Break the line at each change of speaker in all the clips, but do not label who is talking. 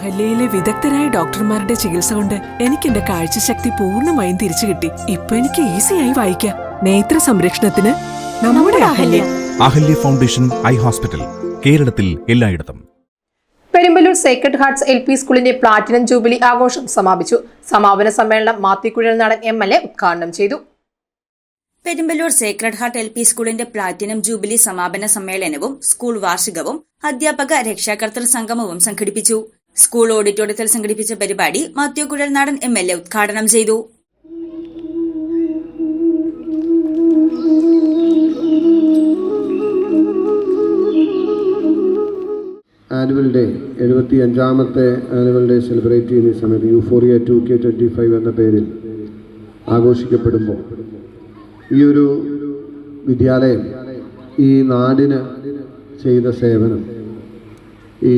അഹല്യയിലെ വിദഗ്ധരായ ഡോക്ടർമാരുടെ ചികിത്സ കൊണ്ട് എനിക്ക് എന്റെ കാഴ്ചശക്തി പൂർണമായും തിരിച്ചു കിട്ടി. ഇപ്പൊ എനിക്ക് ഈസിയായി വായിക്കാം. നേത്ര സംരക്ഷണത്തിന് നമ്മുടെ Ahalya.
Ahalya foundation eye hospital കേരളത്തിൽ എല്ലായിടത്തും.
Perumballoor sacred hearts L P സ്കൂളിന്റെ പ്ലാറ്റിനം ജൂബിലി ആഘോഷം സമാപിച്ചു. സമാപന സമ്മേളനം മാത്തിക്കുഴൽ നടൻ എം എൽ എ ഉദ്ഘാടനം ചെയ്തു.
Perumballoor sacred heart L P സ്കൂളിന്റെ പ്ലാറ്റിനം ജൂബിലി സമാപന സമ്മേളനവും സ്കൂൾ വാർഷികവും അധ്യാപക രക്ഷാകർത്തൃ സംഗമവും സംഘടിപ്പിച്ചു. സ്കൂൾ ഓഡിറ്റോറിയത്തിൽ സംഘടിപ്പിച്ച പരിപാടി Mathew Kuzhalnadan M L A ഉദ്ഘാടനം ചെയ്തു.
ആനുവൽ ഡേ എഴുപത്തി അഞ്ചാമത്തെ ആനുവൽ ഡേ സെലിബ്രേറ്റ് ചെയ്യുന്ന സമയത്ത് euphoria two K twenty five എന്ന പേരിൽ ആഘോഷിക്കപ്പെടുമ്പോൾ ഈ ഒരു വിദ്യാലയം ഈ നാടിന് ചെയ്ത സേവനം ഈ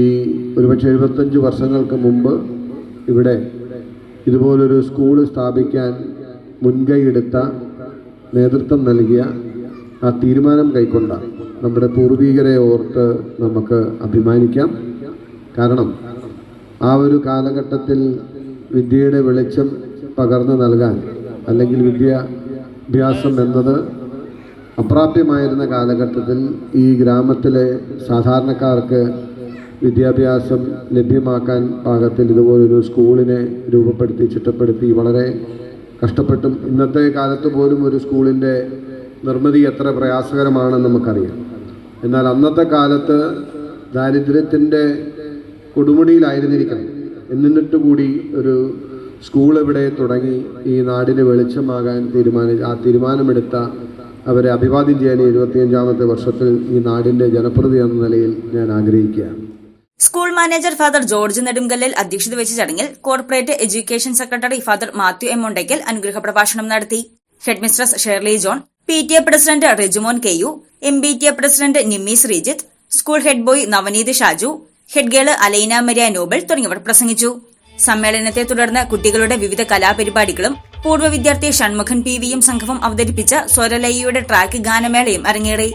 ഒരുപക്ഷെ എഴുപത്തഞ്ച് വർഷങ്ങൾക്ക് മുമ്പ് ഇവിടെ ഇതുപോലൊരു സ്കൂൾ സ്ഥാപിക്കാൻ മുൻകൈയെടുത്ത നേതൃത്വം നൽകിയ ആ തീരുമാനം കൈക്കൊണ്ട നമ്മുടെ പൂർവികരെ ഓർത്ത് നമുക്ക് അഭിമാനിക്കാം. കാരണം ആ ഒരു കാലഘട്ടത്തിൽ വിദ്യയുടെ വെളിച്ചം പകർന്നു നൽകാൻ അല്ലെങ്കിൽ വിദ്യാഭ്യാസം എന്നത് അപ്രാപ്യമായിരുന്ന കാലഘട്ടത്തിൽ ഈ ഗ്രാമത്തിലെ സാധാരണക്കാർക്ക് വിദ്യാഭ്യാസം ലഭ്യമാക്കാൻ പാകത്തിൽ ഇതുപോലൊരു സ്കൂളിനെ രൂപപ്പെടുത്തി ചിട്ടപ്പെടുത്തി വളരെ കഷ്ടപ്പെട്ടും ഇന്നത്തെ കാലത്ത് പോലും ഒരു സ്കൂളിന്റെ നിർമ്മിതി എത്ര പ്രയാസകരമാണെന്ന് നമുക്കറിയാം. എന്നാൽ അന്നത്തെ കാലത്ത് ദാരിദ്ര്യത്തിന്റെ കൊടുമുടിയിലായിരുന്നിരിക്കണം. എന്നിട്ട് കൂടി ഒരു സ്കൂൾ ഇവിടെ തുടങ്ങി ഈ നാടിന് വെളിച്ചമാകാൻ തീരുമാനി ആ തീരുമാനമെടുത്ത അവരെ അഭിവാദ്യം ചെയ്യാൻ ഇരുപത്തിയഞ്ചാമത്തെ വർഷത്തിൽ ഈ നാടിന്റെ ജനപ്രതി എന്ന നിലയിൽ ഞാൻ ആഗ്രഹിക്കുകയാണ്.
School manager father George Nedumkallil അധ്യക്ഷത വെച്ച ചടങ്ങിൽ corporate education secretary father Mathew M Mundackal അനുഗ്രഹ പ്രഭാഷണം നടത്തി. Headmistress Shirley John P T A president Rijumon K U M B T A president Nimmi Sreejith school head boy Navaneeth Shaju head girl Alaina Maria Nobel തുടങ്ങിയവർ പ്രസംഗിച്ചു. സമ്മേളനത്തെ തുടർന്ന് കുട്ടികളുടെ വിവിധ കലാപരിപാടികളും പൂർവ വിദ്യാർത്ഥി ഷൺമുഖൻ പി വിയും സംഘവും അവതരിപ്പിച്ച സ്വരലയ്യയുടെ ട്രാക്ക് ഗാനമേളയും അരങ്ങേറി.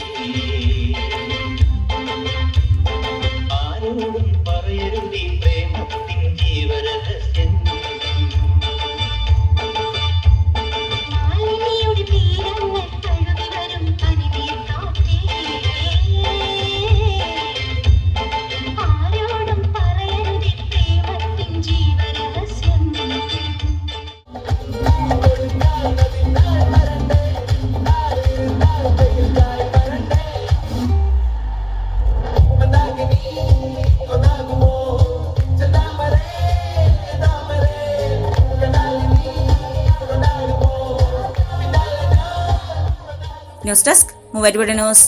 News desk Muvattupuzha news.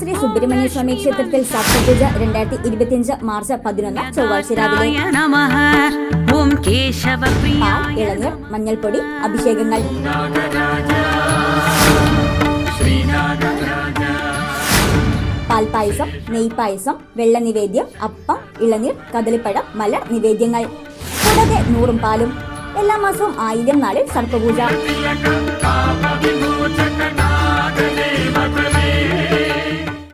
Sree Subrahmanya Swami ക്ഷേത്രത്തിൽ സാക്ഷപൂജ രണ്ടായിരത്തി ഇരുപത്തിയഞ്ച് മാർച്ച് പതിനൊന്ന് ചൊവ്വാഴ്ച രാവിലെ. ഇളനീർ മഞ്ഞൾപ്പൊടി അഭിഷേകങ്ങൾ. പാൽപായസം നെയ്പായസം വെള്ള നിവേദ്യം അപ്പം ഇളനീർ കദളിപ്പഴം മല നിവേദ്യങ്ങൾ. കൂടാതെ നൂറും പാലും. എല്ലാ മാസവും ആയിരം നാളിൽ സർപ്പപൂജ.
मुझ नागले मतलब